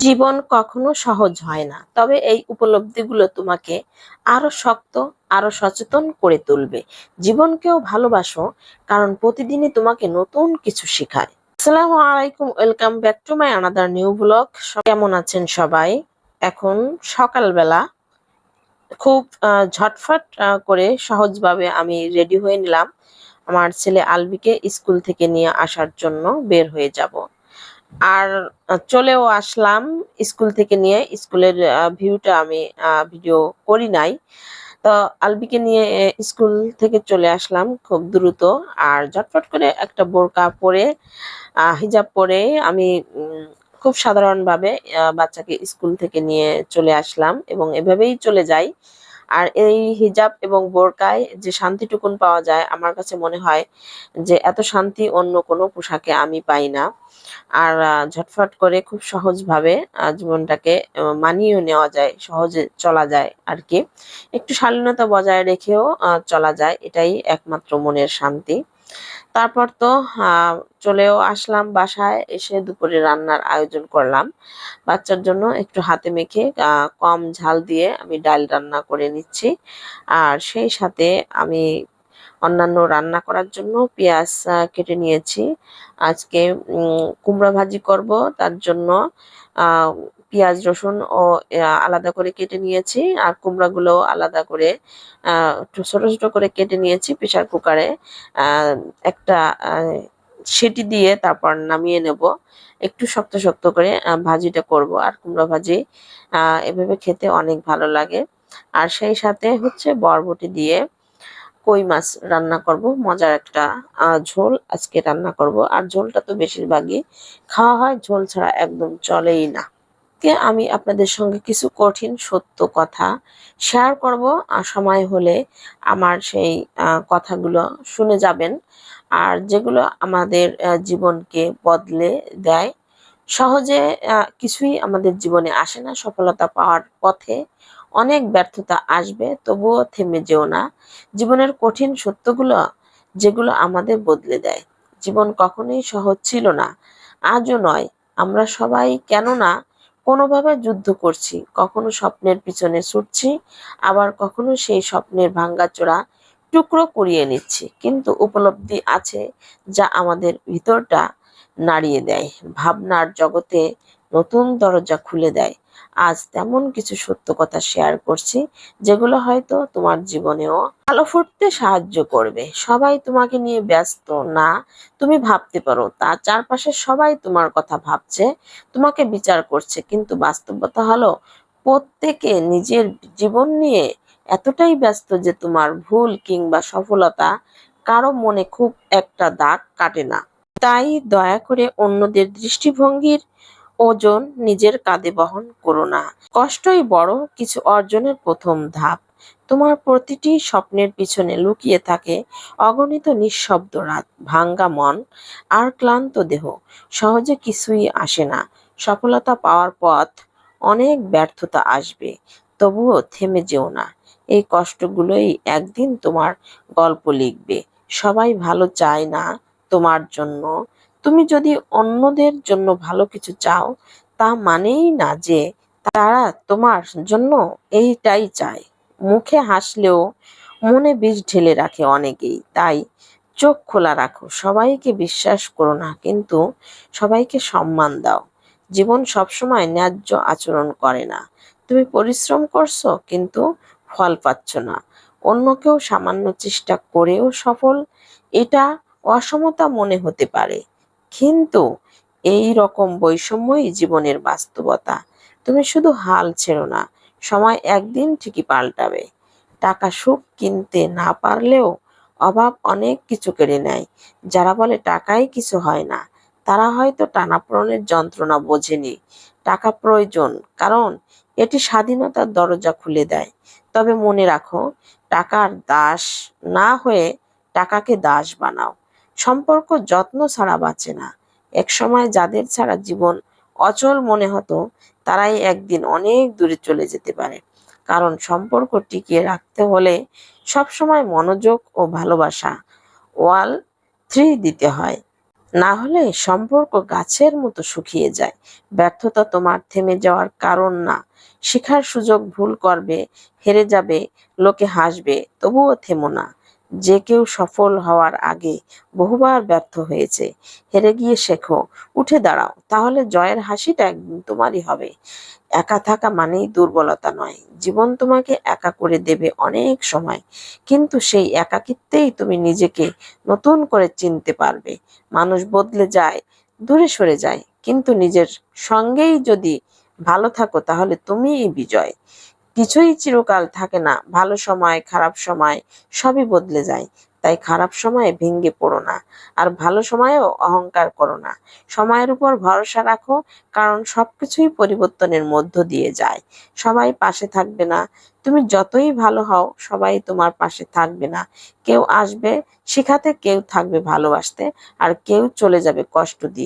জীবন কখনো সহজ হয় না। তবে এই উপলব্ধিগুলো তোমাকে আরও শক্ত, আরও সচেতন করে তুলবে। জীবনকেও ভালোবাসো, কারণ প্রতিদিনই তোমাকে নতুন কিছু শেখায়। আসসালামু আলাইকুম, welcome back to my another new blog. কেমন আছেন সবাই? এখন সকালবেলা খুব ঝটফট করে সহজভাবে আমি রেডি হয়ে নিলাম। আমার ছেলে আলবিকে স্কুল থেকে নিয়ে আসার জন্য বের হয়ে যাব। আর চলেও আসলাম স্কুল থেকে নিয়ে। স্কুলের ভিউটা আমি ভিডিও করি নাই। তো আলবিকে নিয়ে স্কুল থেকে চলে আসলাম খুব দ্রুত আর ঝটফট করে একটা বোরকা পরে হিজাব পরে আমি খুব সাধারণভাবে বাচ্চাকে স্কুল থেকে নিয়ে চলে আসলাম এবং এভাবেই চলে যাই। আর এই হিজাব এবং বোরকায় যে শান্তিটুকুন পাওয়া যায়, আমার কাছে মনে হয় যে এত শান্তি অন্য কোনো পোশাকে আমি পাই না। আর ঝটফট করে খুব সহজভাবে জীবনটাকে মানিয়ে মানিয়েও নেওয়া যায়, সহজে চলা যায় আর কি। একটু শালীনতা বজায় রেখেও চলা যায়, এটাই একমাত্র মনের শান্তি। তারপর তো চলেও আসলাম বাসায়, এসে দুপুরে রান্নার আয়োজন করলাম। বাচ্চার জন্য একটু হাতে মেখে কম ঝাল দিয়ে আমি ডাল রান্না করে নিচ্ছি। আর সেই সাথে আমি অন্যান্য রান্না করার জন্য পেঁয়াজ কেটে নিয়েছি। আজকে কুমড়া ভাজি করব, তার জন্য পেঁয়াজ, রসুন ও আলাদা করে কেটে নিয়েছি। আর কুমড়াগুলো আলাদা করে ছোট ছোট করে কেটে নিয়েছি প্রেসার কুকারে। একটা সিটি দিয়ে তারপর নামিয়ে নেব। একটু শক্ত শক্ত করে ভাজিটা করব। আর কুমড়া ভাজি এভাবে খেতে অনেক ভালো লাগে। আর সেই সাথে হচ্ছে বরবটি দিয়ে কই মাছ রান্না করব? মজার একটা ঝোল আজকে রান্না করব। আর ঝোলটা তো বেশিরভাগই খাওয়া হয়, ঝোল ছাড়া একদম চলেই না। কে, আমি আপনাদের সঙ্গে কিছু কঠিন সত্য কথা শেয়ার করব। আর সময় হলে আমার সেই কথাগুলো শুনে যাবেন। আর যেগুলো আমাদের জীবনকে বদলে দেয়। সহজে কিছুই আমাদের জীবনে আসে না, সফলতা পাওয়ার পথে। অনেক ব্যর্থতা আসবে, তবুও থেমে যেও না। জীবনের কঠিন সত্যগুলো, যেগুলো আমাদের বদলে দেয়। জীবন কখনোই সহজ ছিল না, আজও নয়। আমরা সবাই কেননা কোনোভাবে যুদ্ধ করছি, কখনো স্বপ্নের পিছনে ছুটছি, আবার কখনো সেই স্বপ্নের ভাঙ্গাচোরা টুকরো করিয়ে নিচ্ছি। কিন্তু উপলব্ধি আছে যা আমাদের ভিতরটা নাড়িয়ে দেয়, ভাবনার জগতে নতুন দরজা খুলে দেয়। আজ তেমন কিছু সত্য কথা শেয়ার করছি, যেগুলো হয়তো তোমার জীবনেও আলো ফুটতে সাহায্য করবে। সবাই তোমাকে নিয়ে ব্যস্ত না, তুমি ভাবতে পারো, তার চারপাশে সবাই তোমার কথা ভাবছে, তোমাকে বিচার করছে, কিন্তু বাস্তবতা হলো প্রত্যেকে নিজের জীবন নিয়ে এতটাই ব্যস্ত যে তোমার ভুল কিংবা সফলতা কারও মনে খুব একটা দাগ কাটে না। তাই দয়া করে অন্যদের দৃষ্টিভঙ্গির ওজন নিজের কাঁধে বহন করো না। কষ্টই বড়, কিছু অর্জনের প্রথম ধাপ। তোমার প্রতিটি স্বপ্নের পিছনে লুকিয়ে থাকে অগণিত নিঃশব্দ রাত, ভাঙ্গা মন আর ক্লান্ত দেহ। সহজে কিছুই আসে না। সফলতা পাওয়ার পথ অনেক ব্যর্থতা আসবে, তবুও থেমে যেও না। এই কষ্টগুলোই একদিন তোমার গল্প লিখবে। সবাই ভালো চায় না তোমার জন্য। তুমি যদি অন্যদের জন্য ভালো কিছু চাও, তা মানেই না যে তারা তোমার জন্য এইটাই চায়। মুখে হাসলেও মনে বিষ ঢেলে রাখে অনেকেই। তাই চোখ খোলা রাখো, সবাইকে বিশ্বাস করো না, কিন্তু সবাইকে সম্মান দাও। জীবন সবসময় ন্যায্য আচরণ করে না। তুমি পরিশ্রম করছ, কিন্তু ফল পাচ্ছ না। অন্য কেউ সামান্য চেষ্টা করেও সফল, এটা অসমতা মনে হতে পারে। কিন্তু এই রকম বৈষম্যই জীবনের বাস্তবতা। তুমি শুধু হাল ছেড়ো না, সময় একদিন ঠিকই পাল্টাবে। টাকা সুখ কিনতে না পারলেও অভাব অনেক কিছু কেড়ে নেয়। যারা বলে টাকাই কিছু হয় না, তারা হয়তো টানাপোড়েনের যন্ত্রণা বোঝেনি। টাকা প্রয়োজন, কারণ এটি স্বাধীনতার দরজা খুলে দেয়। তবে মনে রাখো, টাকার দাস না হয়ে টাকাকে দাস বানাও। সম্পর্ক যত্ন ছাড়া বাঁচে না। একসময় যাদের ছাড়া জীবন অচল মনে হতো, তারাই একদিন অনেক দূরে চলে যেতে পারে। কারণ সম্পর্ক টিকিয়ে রাখতে হলে সবসময় মনোযোগ ও ভালোবাসা, ওয়াল থ্রি দিতে হয়। না হলে সম্পর্ক গাছের মতো শুকিয়ে যায়। ব্যর্থতা তোমার থেমে যাওয়ার কারণ না। শেখার সুযোগ ভুল করবে, হেরে যাবে, লোকে হাসবে, তবুও থেমো না। যে কেউ সফল হওয়ার আগে বহুবার ব্যর্থ হয়েছে। হেরে গিয়ে শেখো, উঠে দাঁড়াও, তাহলে জয়ের হাসিটা একদিন তোমারই হবে। একা থাকা মানেই দুর্বলতা নয়, জীবন তোমাকে একা করে দেবে অনেক সময়, কিন্তু সেই একাকিত্বেই তুমি নিজেকে নতুন করে চিনতে পারবে। মানুষ বদলে যায়, দূরে সরে যায়, কিন্তু নিজের সঙ্গেই যদি ভালো থাকো তাহলে তুমিই বিজয়। কিছুই চিরকাল থাকে না। ভালো সময়, খারাপ সময় সবই বদলে যায়। তাই খারাপ সময়ে ভেঙে পড়ো না। আর ভালো সময়েও অহংকার করো না। সময়ের উপর ভরসা রাখো, কারণ সবকিছুই পরিবর্তনের মধ্য দিয়ে যায়। সবাই পাশে থাকবে না। তুমি যতই ভালো হও, সবাই তোমার পাশে থাকবে না। কেউ আসবে, শেখাতে কেউ থাকবে ভালোবাসতে, আর কেউ চলে যাবে কষ্ট দিয়ে।